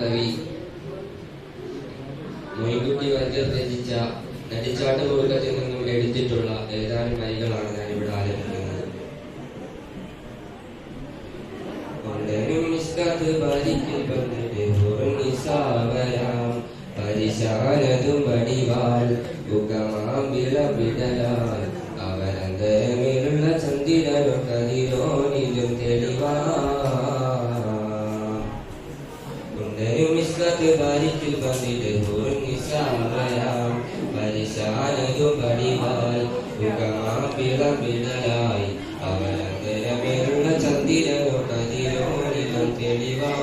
മഹാകവി മൊയ്കുട്ടി വൈദ്യർ രചിച്ച നടിച്ചാട്ട് മുറുകത്തിൽ നിന്നും എടുത്തിട്ടുള്ള ഏതാനും വരികളാണ് ഞാൻ ഇവിടെ ആലപിക്കുന്നത് ചന്ദിരോ കതിരോ നിലും തെളിവാ. കുണ്ടനും മിസ്കത്ത് ബാരിക്കിൽ വന്നിട്ട് ഉറങ്ങി സാവരാം പരിശാനതും വടിവാൽ യുഗമാം വിളവിടലായി അവരന്തരമിലുള്ള ചന്ദ്രനു കതിരോനിലും തെളിവാ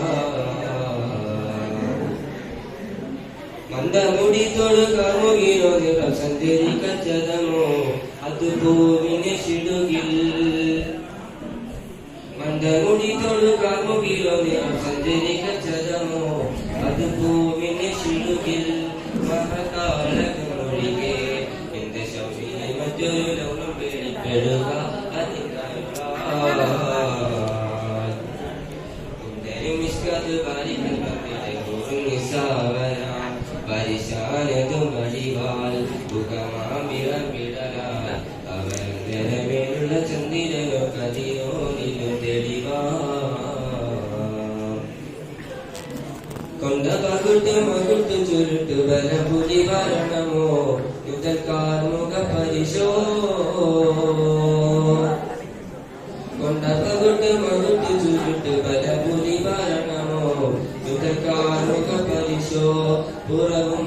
മന്ദമുടി തൊഴുകാമുകിലോ നിറം സഞ്ചരിക്കച്ചതമോ അത് പൂവിനെ ശിടുകിൽ മന്ദമുടി തൊഴുകാമുകിലോ നിറം സഞ്ചരിക്കച്ചതമോ അത് പൂവിനെ ശിടുകിൽ മഹകാലൊഴികെ എന്റെ ശൗചിനെ മറ്റൊരു ലോകം പേടിപ്പെടുക സാവരാം പരിശാനതും വടിവാൽ മുഖമാമിടമിടലാൽ അവൻ നിലവിലുള്ള ചന്ദ്രനോ കതിയോനിലും കൊണ്ട പകുട്ട് മകുട്ട് ചുരുട്ട് വല പുലി വരണമോ യുദ്ധക്കാർ മുഖ പരിശോ കൊണ്ടപകുട്ട് മകുട്ട് ചുരുട്ട് വല പുലി വരണമോ യുദ്ധക്കാർ പരിശോ പുറവും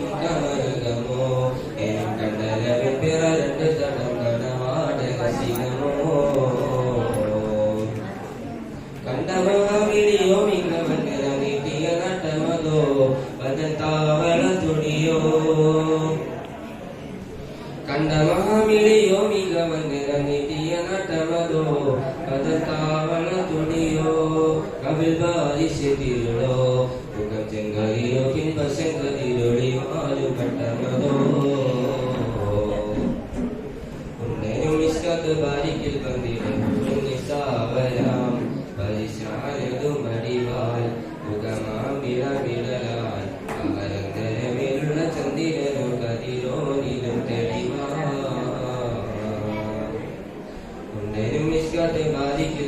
ಮಗಳ ದುಡಿಯೋ ಕಂದ ಮಹಾಮಿಳಿಯೋ ಮಿಗವನೆರ ನಿಧಿಯ ನಟವದೋ ಪದ ತಾವನ ದುಡಿಯೋ ಕವಿಲ್ ಬಾರಿಸಿದಿರುಳೋ മുഖം ചെങ്കറിയോ പിൻപശങ്കരിയൊളി മാലു പെട്ടതോ ഉണ്ണയും ഇഷ്ടത്ത് ബാരിക്കിൽ പന്തിരാം പരിശാലതും അടിവാൽ മുഖമാം വിളവിൽ मालिक